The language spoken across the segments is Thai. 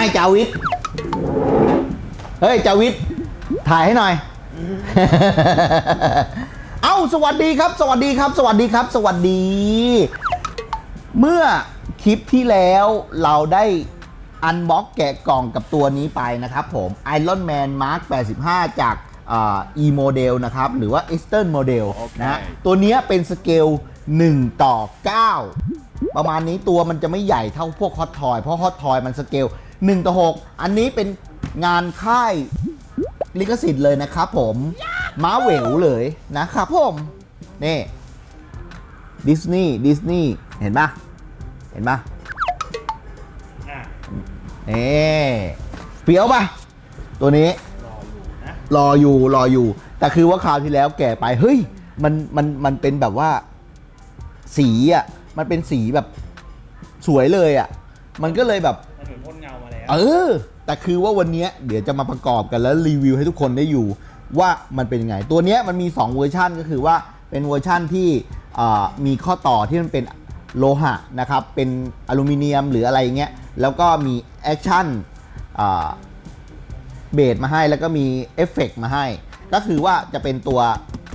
ให้จาวิทเฮ้ยจาวิทถ่ายให้หน่อย เอ้าสวัสดีครับ สวัสดีครับ สวัสดีครับ สวัสดี เมื่อคลิปที่แล้วเราได้อันบ็อกแกะกล่องกับตัวนี้ไปนะครับผม Iron Man Mark 85 จากเอ่อ E Model นะครับ หรือว่า Eastern Model โอเคนะฮะตัวเนี้ยเป็นสเกล 1 ต่อ 9 ประมาณนี้ตัวมันจะไม่ใหญ่เท่าพวกฮอตทอย เพราะฮอตทอยมันสเกล 1 ต่อ 6 อันนี้เป็นงานค่ายลิขสิทธิ์เลยนะครับผมม้าเหววเลยนะครับผมนี่ดิสนีย์ดิสนีย์เห็นปะเห็นปะอะเอ๊เฟี้ยวปะตัวนี้รออยู่นะรออยู่รออยู่ แต่คือว่าคราวที่แล้วแก่ไป เฮ้ย มันมันมันเป็นแบบว่า สีอะ มันเป็นสีแบบสวยเลยอะ มันก็เลยแบบมัน เออ แต่คือว่าวันนี้เดี๋ยวจะมาประกอบกันแล้วรีวิวให้ทุกคนได้อยู่ ว่ามันเป็นยังไง ตัวนี้มันมี 2 เวอร์ชันก็คือว่าเป็นเวอร์ชันที่มีข้อต่อที่มันเป็นโลหะนะครับ เป็นอลูมิเนียมหรืออะไรเงี้ย แล้วก็มีแอคชั่นเบสมาให้แล้วก็มีเอฟเฟกต์มาให้ ก็คือว่าจะเป็นตัว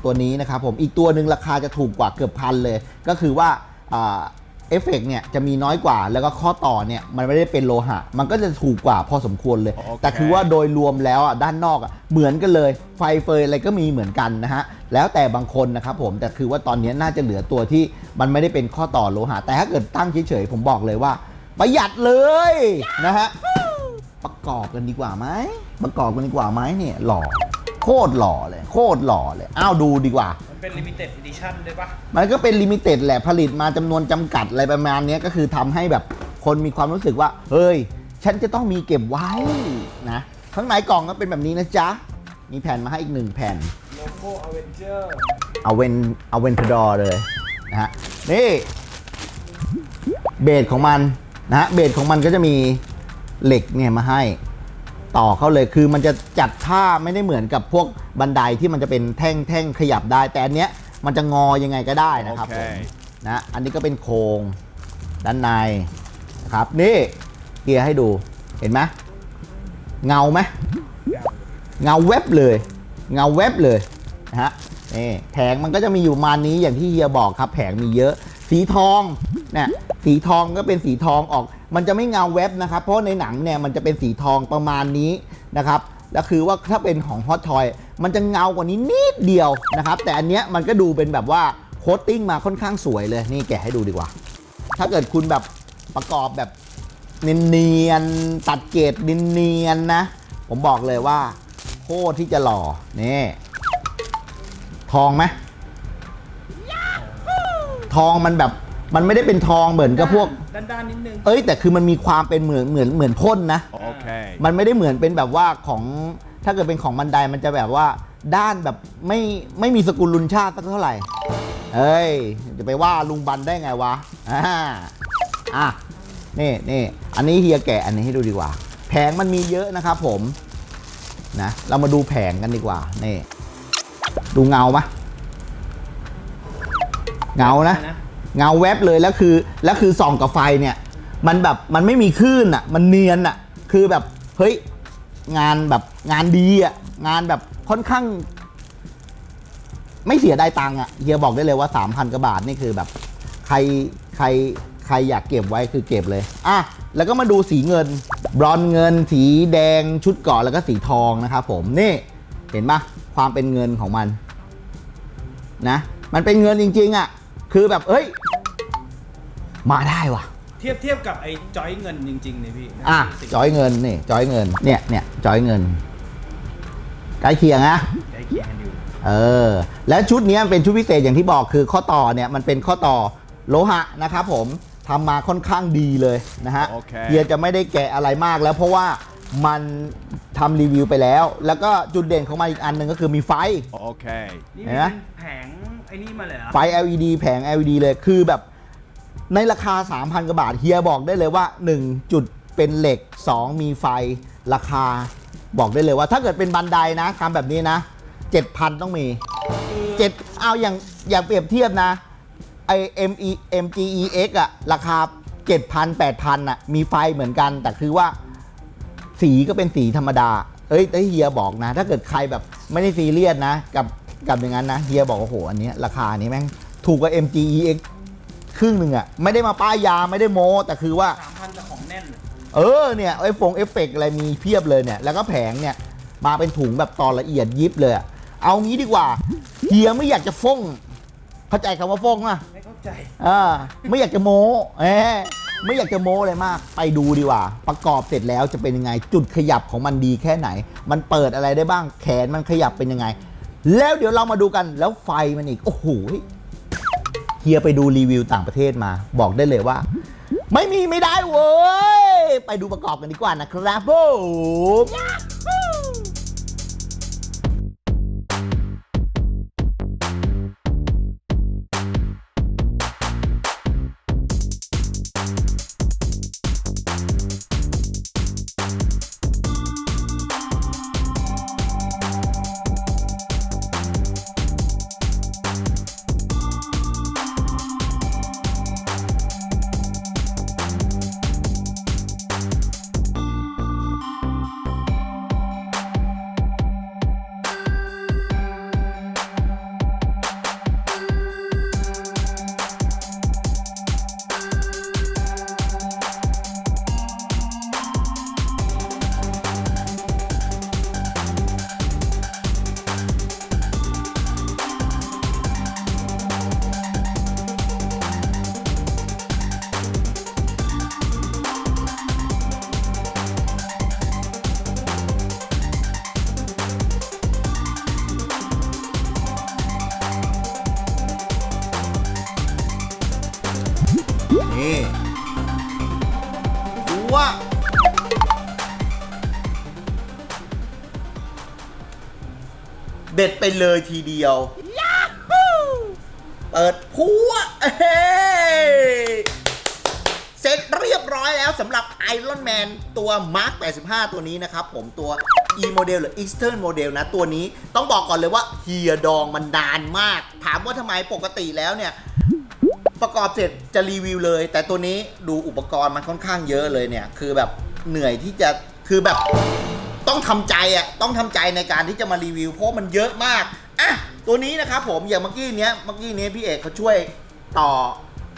ตัวนี้นะครับผม อีกตัวหนึ่งราคาจะถูกกว่าเกือบพันเลย ก็คือว่า เอฟเฟกต์เนี่ยจะมีน้อยกว่าแล้วก็ข้อต่อเนี่ยมันไม่ได้เป็นโลหะ มันก็จะถูกกว่าพอสมควรเลย โอเค แต่คือว่าโดยรวมแล้วอะด้านนอกอะเหมือนกันเลยไฟเฟยอะไรก็มีเหมือนกันนะฮะแล้วแต่บางคนนะครับผมแต่คือว่าตอนนี้น่าจะเหลือตัวที่มันไม่ได้เป็นข้อต่อโลหะ แต่ถ้าเกิดตั้งเฉยๆผมบอกเลยว่า ประหยัดเลยนะฮะประกอบกันดีกว่าไหมประกอบกันดีกว่าไหมเนี่ยหล่อโคตรหล่อเลย โคตรหล่อเลยอ้าวดูดีกว่า มันเป็น limited edition ด้วยปะมันก็เป็นลิมิเต็ดแหละผลิตมาจำนวนจำกัดอะไรประมาณเนี้ยก็คือทำให้แบบคนมีความรู้สึกว่า เฮ้ย ฉันจะต้องมีเก็บไว้นะข้างในกล่องก็เป็นแบบนี้นะจ๊ะ มีแผ่นมาให้อีกหนึ่งแผ่น โลโก้ Avenger เอาเวนเอาเวนทดอร์เลยนะฮะนี่เบสของมันนะฮะเบสของมันก็จะมีเหล็กเนี่ยมาให้ ต่อเข้าเลยคือมันจะจัดท่าไม่ได้เหมือนกับพวกบันไดที่มันจะเป็นแท่งแท่งขยับได้ แต่อันเนี้ยมันจะงอยังไงก็ได้นะครับผมนะอันนี้ก็เป็นโครงด้านในนะครับนี่เกียร์ให้ดูเห็นไหมเงาไหมเงาเว็บเลย เงาเว็บเลยนะฮะนี่แผงมันก็จะมีอยู่ประมาณนี้อย่างที่เฮียบอกครับ แผงมีเยอะ สีทองเนี่ยสีทองก็เป็นสีทองออก มันจะไม่เงาเว็บนะครับ เพราะในหนังเนี่ยมันจะเป็นสีทองประมาณนี้นะครับแล้วคือว่าถ้าเป็นของฮอตทอยมันจะเงากว่านี้นิดเดียวนะครับ แต่อันเนี้ยมันก็ดูเป็นแบบว่าโคตติ้งมาค่อนข้างสวยเลยนี่แกะให้ดูดีกว่า ถ้าเกิดคุณแบบประกอบแบบเนียนๆตัดเกรดเนียนๆนะ ผมบอกเลยว่า โคตรที่จะหล่อนี่ทองไหมทองมันแบบ มันไม่ได้เป็นทองเหมือนกับพวกด้านๆนิดนึง เอ้ยแต่คือมันมีความเป็นเหมือนเหมือนเหมือนพ่นนะ Okay. มันไม่ได้เหมือนเป็นแบบว่าของถ้าเกิดเป็นของบันไดมันจะแบบว่าด้านแบบไม่ไม่มีสกุลลุนชาติสักเท่าไหร่ เอ้ยจะไปว่าลุงบันได้ไงวะอ่าอะนี่นี่อันนี้เฮียแกะอันนี้ให้ดูดีกว่า แผงมันมีเยอะนะครับผมนะเรามาดูแผงกันดีกว่านี่ดูเงาปะเงานะนะ เงาแวบเลยแล้วคือแล้วคือส่องกับไฟเนี่ยมันแบบมันไม่มีคลื่นอะมันเนียนอะคือแบบเฮ้ยงานแบบงานดีอะงานแบบค่อนข้าง ไม่เสียไดายตังค์อะเฮียบอกได้เลยว่า 3,000กว่าบาทนี่คือแบบ ใครใครใครอยากเก็บไว้คือเก็บเลยอะแล้วก็มาดูสีเงิน บรอนเงิน สีแดงชุดเกาะแล้วก็สีทองนะครับผมนี่เห็นปะความเป็นเงินของมัน นะ มันเป็นเงินจริง ๆอะ คือแบบเอ้ย มาได้ว่ะ เทียบเทียบกับไอ้จอยเงินจริงๆเนี่ยพี่อะสิบจอยเงินนี่จอยเงินเนี่ยเนี่ยจอยเงินใกล้เคียงนะ ใกล้เคียงกันอยู่เออ แล้วชุดเนี้ยเป็นชุดพิเศษอย่างที่บอกคือข้อต่อเนี่ยมันเป็นข้อต่อโลหะนะครับผมทำมาค่อนข้างดีเลยนะฮะโอเค เฮียจะไม่ได้แกะอะไรมากแล้วเพราะว่ามัน ทำรีวิวไปแล้ว แล้วก็จุดเด่นของมันอีกอันหนึ่งก็คือมีไฟ Okay. นี่เห็นไหม เป็นแผงไอ้นี่มาเลยเหรอ ไฟ LED แผง LED เลยคือแบบในราคา 3,000กว่าบาทเฮียบอกได้เลยว่า 1 จุดเป็นเหล็ก 2 มีไฟราคาบอกได้เลยว่า ถ้าเกิดเป็นบันไดนะทำแบบนี้นะ 7,000 ต้องมีเจ็ดเอาอย่างอย่างเปรียบเทียบนะไอ ME MGEX อะราคา 7,000 8,000อะมีไฟเหมือนกัน แต่คือว่า สีก็เป็นสีธรรมดา เอ้ยแต่เฮียบอกนะ ถ้าเกิดใครแบบไม่ได้ซีเรียสนะ กับกับอย่างนั้นนะเฮียบอกว่าโอ้โหอันเนี้ยราคานี้แม่งถูกกว่า MGEX ครึ่งหนึ่งอะไม่ได้มาป้ายยาไม่ได้โม้แต่คือว่า สามพันกับของแน่นเออเนี่ยไอ้ฟงเอฟเฟกต์อะไรมีเพียบเลยเนี่ย แล้วก็แผงเนี่ยมาเป็นถุงแบบตอนละเอียดยิบเลยอะเอางี้ดีกว่าเฮียไม่อยากจะฟงเข้าใจคำว่าฟงอะ ไม่เข้าใจ อ่าไม่อยากจะโม้เออ ไม่อยากจะโม้เลยมาก ไปดูดีกว่า ประกอบเสร็จแล้วจะเป็นยังไง จุดขยับของมันดีแค่ไหน มันเปิดอะไรได้บ้าง แขนมันขยับเป็นยังไง แล้วเดี๋ยวเรามาดูกัน แล้วไฟมันอีก โอ้โห เฮียไปดูรีวิวต่างประเทศมา บอกได้เลยว่า ไม่มีไม่ได้เว้ย ไปดูประกอบกันดีกว่านะครับผม ไปเลยทีเดียวเปิดพัวเฮ้เสร็จเรียบร้อยแล้วสำหรับ Iron Man ตัว Mark 85 ตัวนี้นะครับผมตัว E model หรือ Eastern model นะ ตัวนี้ต้องบอกก่อนเลยว่าเฮียดองมันนานมาก ถามว่าทำไมปกติแล้วเนี่ย ประกอบเสร็จจะรีวิวเลย แต่ตัวนี้ดูอุปกรณ์มันค่อนข้างเยอะเลยเนี่ย คือแบบเหนื่อยที่จะคือแบบ ต้องทำใจอะต้องทำใจในการที่จะมารีวิว เพราะมันเยอะมากอะตัวนี้นะครับผมอย่างเมื่อกี้เนี้ยเมื่อกี้เนี้ยพี่เอกเขาช่วยต่อ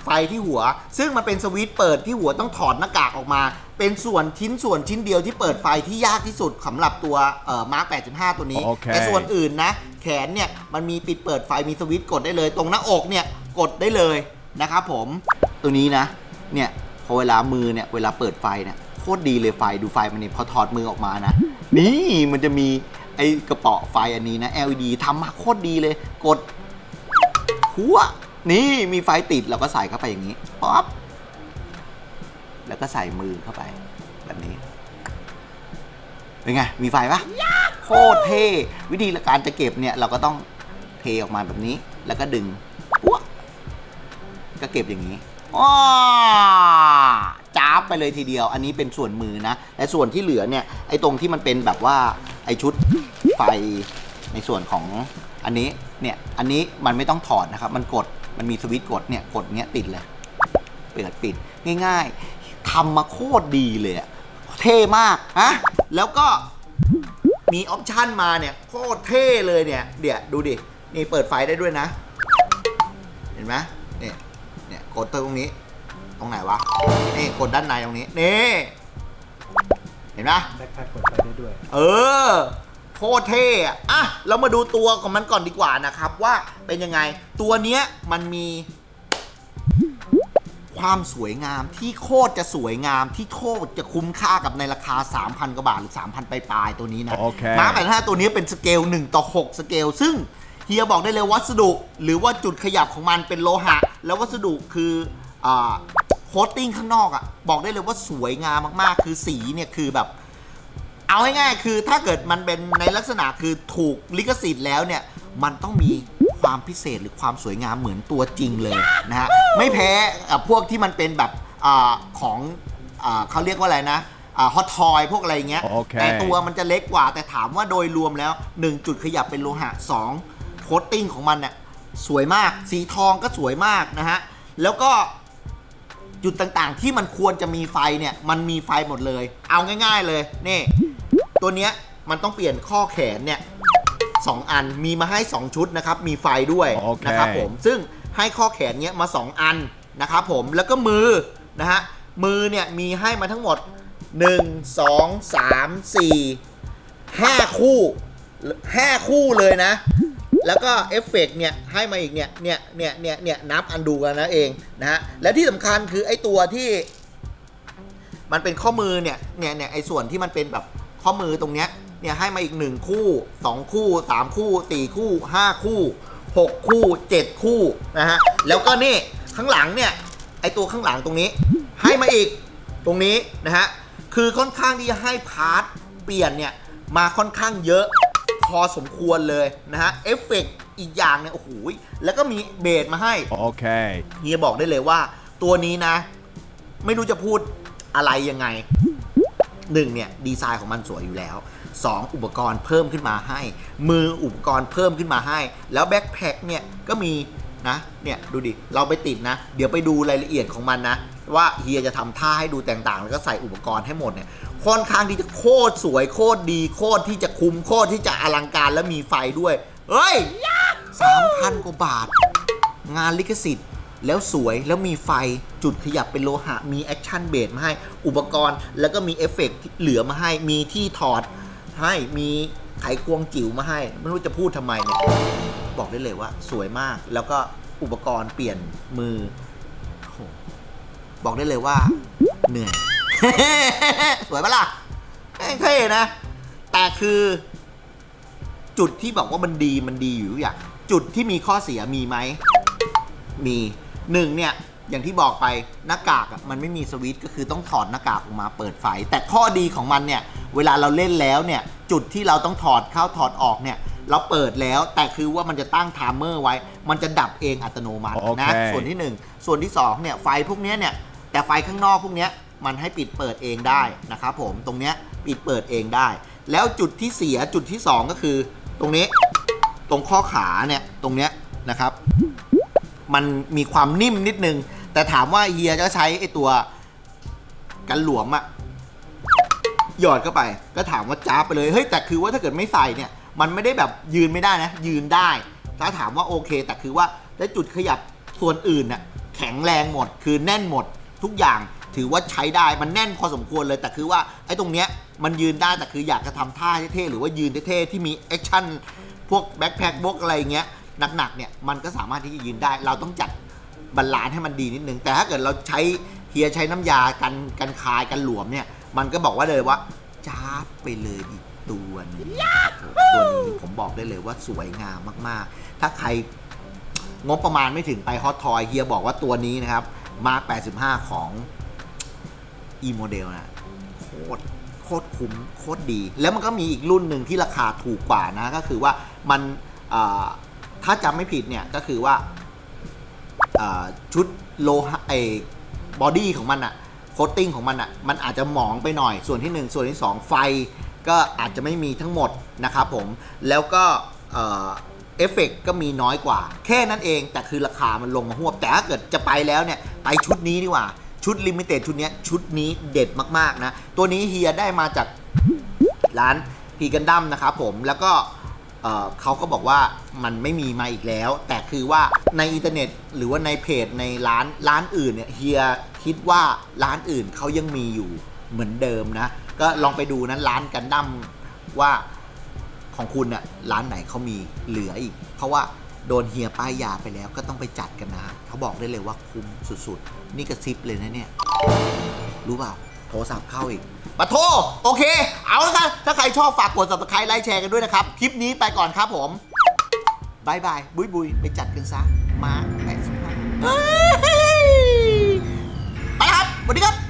ไฟที่หัว ซึ่งมันเป็นสวิตช์เปิดที่หัวต้องถอดหน้ากากออกมา เป็นส่วนชิ้นส่วนชิ้นเดียวที่เปิดไฟที่ยากที่สุดสำหรับตัวเอ่อมาร์ค85 ตัวนี้โอเคแต่ส่วนอื่นนะ แขนเนี่ยมันมีปิดเปิดไฟมีสวิตช์กดได้เลย ตรงหน้าอกเนี่ยกดได้เลยนะครับผมตัวนี้นะเนี่ยพอเวลามือเนี่ยเวลาเปิดไฟเนี่ยโค ตรดีเลยไฟดูไฟมันนี่พอถอดมือออกมานะ นี่มันจะมีไอ้กระเป๋อไฟอันนี้นะ LED ทำมาโคตรดีเลย กดหัวนี่มีไฟติดเราก็ใส่เข้าไปอย่างนี้ป๊อปแล้วก็ใส่มือเข้าไป แบบนี้เป็นไงมีไฟปะโคตรเท่วิธีการจะเก็บเนี่ยเราก็ต้องเทออกมาแบบนี้ แล้วก็ดึงปั๊วก็เก็บอย่างนี้อ้า จ้าบไปเลยทีเดียว อันนี้เป็นส่วนมือนะและส่วนที่เหลือเนี่ยไอ้ตรงที่มันเป็นแบบว่าไอ้ชุดไฟในส่วนของอันนี้เนี่ยอันนี้มันไม่ต้องถอดนะครับ มันกดมันมีสวิตช์กดเนี่ยกดเนี้ยติดเลยเปิดปิดง่าย ๆทำมาโคตรดีเลยอะเท่มากฮะแล้วก็มีออปชันมาเนี่ยโคตรเท่เลยเนี่ยเดี๋ยวดูดินี่เปิดไฟได้ด้วยนะ เห็นไหมเนี่ยเนี่ยกดตรงนี้ ตรงไหนวะ นี่กดด้านในตรงนี้ นี่ เห็นไหมแบ็คแพ็คกดไปได้ด้วย เออโคตรเท่อะอะ เรามาดูตัวของมันก่อนดีกว่านะครับ ว่าเป็นยังไง ตัวเนี้ยมันมี ความสวยงามที่โคตรจะสวยงามที่โคตรจะคุ้มค่ากับในราคา 3,000 กว่าบาท หรือ 3,000 ปลายๆตัวนี้นะ โอเคม้าแปดห้าตัวนี้เป็นสเกล 1 ต่อ 6 สเกล ซึ่งเฮียบอกได้เลยวัสดุ หรือว่าจุดขยับของมันเป็นโลหะ แล้ววัสดุคืออ่า โคตติ้งข้างนอกอะ่ะ บอกได้เลยว่าสวยงามมากๆ คือสีเนี่ยคือแบบ เอาง่ายๆคือถ้าเกิดมันเป็นในลักษณะคือถูกลิขสิทธิ์แล้วเนี่ย มันต้องมีความพิเศษหรือความสวยงามเหมือนตัวจริงเลยนะฮะ ไม่แพ้กับพวกที่มันเป็นแบบอาของอาเขาเรียกว่าอะไรนะฮอตทอยพวกอะไรเงี้ย โอเค แต่ตัวมันจะเล็กกว่า แต่ถามว่าโดยรวมแล้ว 1 จุดขยับเป็นโลหะ2โคตติ้งของมันเนี่ยสวยมาก สีทองก็สวยมากนะฮะ แล้วก็ จุดต่างๆ ที่มันควรจะมีไฟเนี่ย มันมีไฟหมดเลย เอาง่ายๆเลยนี่ ตัวเนี้ยมันต้องเปลี่ยนข้อแขนเนี่ยสองอันมีมาให้ 2 ชุดนะครับ มีไฟด้วยโอเค นะครับผมซึ่งให้ข้อแขนเนี้ยมา 2 อันนะครับผมแล้วก็มือนะฮะมือเนี่ยมีให้มาทั้งหมด 1 2 3 4 5 คู่ 5 คู่เลยนะ แล้วก็เอฟเฟกต์เนี่ยให้มาอีกเนี่ยเนี่ยเนี่ยเนี่ยเนี่ยนับอันดูกันนะเองนะฮะและที่สำคัญคือไอ้ตัวที่มันเป็นข้อมือเนี่ยเนี่ยเนี่ยไอ้ส่วนที่มันเป็นแบบข้อมือตรงเนี้ยเนี่ยให้มาอีกหนึ่งคู่สองคู่สามคู่สี่คู่ห้าคู่หกคู่เจ็ดคู่นะฮะแล้วก็นี่ข้างหลังเนี่ยไอ้ตัวข้างหลังตรงนี้ ให้มาอีกตรงนี้นะฮะคือค่อนข้างที่จะให้พาร์ทเปลี่ยนเนี่ยมาค่อนข้างเยอะ พอสมควรเลยนะฮะ เอฟเฟกต์อีกอย่างเนี่ยโอ้โหแล้วก็มีเบสมาให้ Okay. เฮียบอกได้เลยว่า ตัวนี้นะ ไม่รู้จะพูดอะไรยังไงหนึ่งเนี่ยดีไซน์ของมันสวยอยู่แล้วสองอุปกรณ์เพิ่มขึ้นมาให้ มืออุปกรณ์เพิ่มขึ้นมาให้ แล้วแบ็คแพคเนี่ยก็มี นะเนี่ยดูดิเราไปติดนะ เดี๋ยวไปดูรายละเอียดของมันนะ ว่าเฮียจะทำท่าให้ดูแต่างๆแล้วก็ใส่อุปกรณ์ให้หมดเนี่ยค่อนข้างที่จะโคตรสวยโคตรดีโคตรที่จะคุ้มโคตรที่จะอลังการและมีไฟด้วยเฮ้ยสามพันกว่าบาท งานลิขสิทธิ์ แล้วสวยแล้วมีไฟจุดขยับเป็นโลหะ มีแอคชั่นเบสมาให้อุปกรณ์ แล้วก็มีเอฟเฟกต์เหลือมาให้มีที่ถอดให้มีไขควงจิ๋วมาให้ ไม่รู้จะพูดทำไมเนี่ย บอกได้เลยว่า สวยมาก แล้วก็อุปกรณ์เปลี่ยนมือโอ้โหบอกได้เลยว่า เหนื่อย สวยปะล่ะแม่งเท่นะ แต่คือ จุดที่บอกว่ามันดีมันดีอยู่อย่าง จุดที่มีข้อเสียมีไหม มีหนึ่งเนี่ย อย่างที่บอกไปหน้ากากอะมันไม่มีสวิตช์ก็คือต้องถอดหน้ากากออกมาเปิดไฟ แต่ข้อดีของมันเนี่ย เวลาเราเล่นแล้วเนี่ย จุดที่เราต้องถอดเข้าถอดออกเนี่ย เราเปิดแล้วแต่คือว่ามันจะตั้งไทม์เมอร์ไว้ มันจะดับเองอัตโนมัติโอเคนะส่วนที่หนึ่งส่วนที่สองเนี่ยไฟพวกเนี้ยเนี่ยแต่ไฟข้างนอกพวกเนี้ยมันให้ปิดเปิดเองได้นะครับผมตรงเนี้ยปิดเปิดเองได้ แล้วจุดที่เสียจุดที่สองก็คือ ตรงนี้ตรงข้อขาเนี่ยตรงเนี้ยนะครับ มันมีความนิ่มนิดนึง แต่ถามว่าเฮียจะใช้ไอตัวกันหลวมอะหยอดเข้าไป ก็ถามว่าจ้าบไปเลย เฮ้ย แต่คือว่าถ้าเกิดไม่ใส่เนี่ย มันไม่ได้แบบยืนไม่ได้นะ ยืนได้ถ้าถามว่าโอเค แต่คือว่าได้จุดขยับส่วนอื่นน่ะแข็งแรงหมด คือแน่นหมดทุกอย่างถือว่าใช้ได้มันแน่นพอสมควรเลยแต่คือว่าไอ้ตรงเนี้ยมันยืนได้แต่คืออยากจะทำท่าเท่ๆหรือว่ายืนเท่ๆที่มีแอคชั่นพวกแบ็คแพคพวกอะไรเงี้ยหนักๆเนี่ยมันก็สามารถที่จะยืนได้ เราต้องจัดบาลานซ์ให้มันดีนิดนึง แต่ถ้าเกิดเราใช้เฮียใช้น้ำยากันกันคายกันหลวมเนี่ย มันก็บอกว่าเลยว่าจ้าไปเลยอีก ตัวหนึงตัวนี้ผมบอกได้เลยว่าสวยงามมากๆ ถ้าใครงบประมาณไม่ถึงไปฮอตทอยเฮียบอกว่าตัวนี้นะครับ มาร์ค85 ของ e โมเดลนะโคตรโคตรคุ้มโคตรดี แล้วมันก็มีอีกรุ่นหนึ่งที่ราคาถูกกว่านะ ก็คือว่ามันอ่าถ้าจำไม่ผิดเนี่ย ก็คือว่าอ่าชุดโลหะไอบอดี้ของมันอะโคตติ้งของมันอะมันอาจจะหมองไปหน่อยส่วนที่ 1 ส่วนที่ 2 ไฟ ก็อาจจะไม่มีทั้งหมดนะครับผมแล้วก็เอฟเฟกต์ก็มีน้อยกว่า แค่นั้นเองแต่คือราคามันลงมาหวบ แต่ถ้าเกิดจะไปแล้วเนี่ย ไปชุดนี้ดีกว่า ชุดลิมิเต็ดชุดนี้ชุดนี้เด็ดมาก ๆ นะ ตัวนี้เฮียได้มาจากร้านพีกันดั้มนะครับผมแล้วก็เขาก็บอกว่ามันไม่มีมาอีกแล้ว แต่คือว่าในอินเทอร์เน็ต หรือว่าในเพจในร้านร้านอื่นเนี่ยเฮียคิดว่าร้านอื่นเขายังมีอยู่เหมือนเดิมนะ ก็ลองไปดูนะร้านกันดั้มว่าของคุณน่ะร้านไหนเขามีเหลืออีก เพราะว่าโดนเฮียป้ายยาไปแล้วก็ต้องไปจัดกันนะเขาบอกได้เลยว่าคุ้มสุดๆ นี่กระซิบเลยนะเนี่ย รู้เปล่า โทรศัพท์เข้าอีกปะโทรโอเค เอาละกันถ้าใครชอบฝากกด subscribe ไลค์แชร์กันด้วยนะครับ คลิปนี้ไปก่อนครับผมบายบายบุยบุยไปจัดกันซะ มาแปดสิบห้าไปครับสวัสดีครับ